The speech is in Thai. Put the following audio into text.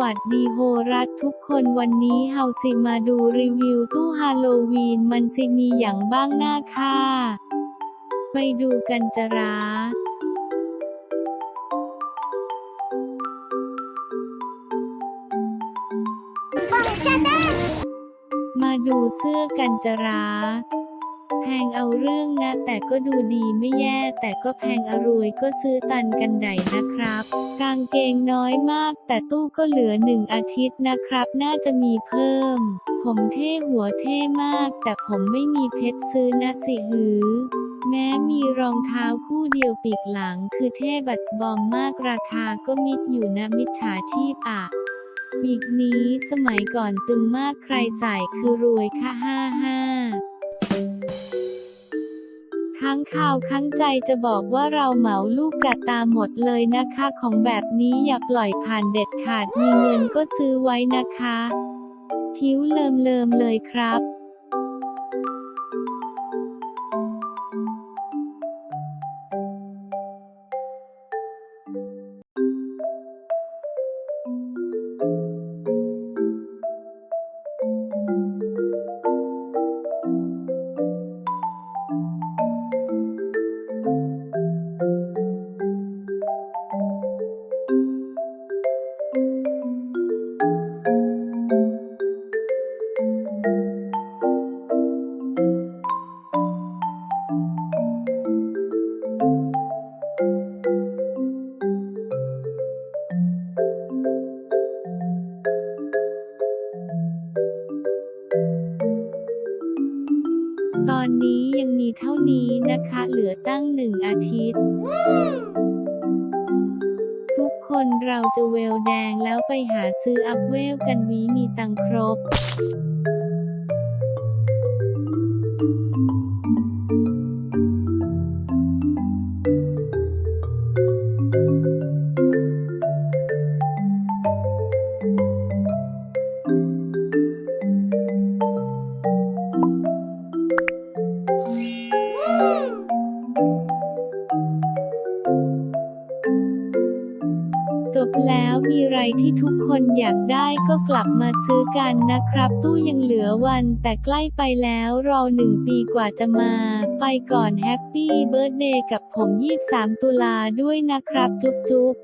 วัสดีโฮรัสทุกคนวันนี้เฮาสิมาดูรีวิวตู้ฮาโลวีนมันสิมีอย่างบ้างหน้าค่ะ ไปดูกันจะรามาดูเสื้อกันจรา แพงเอาเรื่องนะแต่ก็ดูดีไม่แย่แต่ก็แพงอรวยก็ซื้อตันกันไดนะครับ กางเกงน้อยมาก แต่ตู้ก็เหลือหนึ่งอาทิตย์นะครับ น่าจะมีเพิ่ม ผมเท่หัวเท่มาก แต่ผมไม่มีเพชรซื้อนะสิหือ แม้มีรองเท้าคู่เดียวปีกหลัง คือเท่บัดบอมมากราคาก็มิดอยู่นะมิจฉาชีพอะปีกนี้สมัยก่อนตึงมากใครใส่คือรวยค่ะห้าห้า ค้างข่าวค้างใจจะบอกว่าเราเหมาลูกกะตาหมดเลยนะคะของแบบนี้อย่าปล่อยผ่านเด็ดขาดมีเงินก็ซื้อไว้นะคะ ผิวเลิมเลิมเลยครับ ตอนนี้ยังมีเท่านี้นะคะ เหลือตั้งหนึ่งอาทิตย์ ทุกคนเราจะเวลแดงแล้วไปหาซื้ออัพเวลกันวีมีตังค์ครบ จบแล้วมีไรที่ทุกคนอยากได้ก็กลับมาซื้อกันนะครับ ตู้ยังเหลือวันแต่ใกล้ไปแล้วรอหนึ่งปีกว่าจะมา ไปก่อนแฮปปี้เบิร์ดเดย์กับผม 23 ตุลาด้วยนะครับ จุ๊บจุ๊บ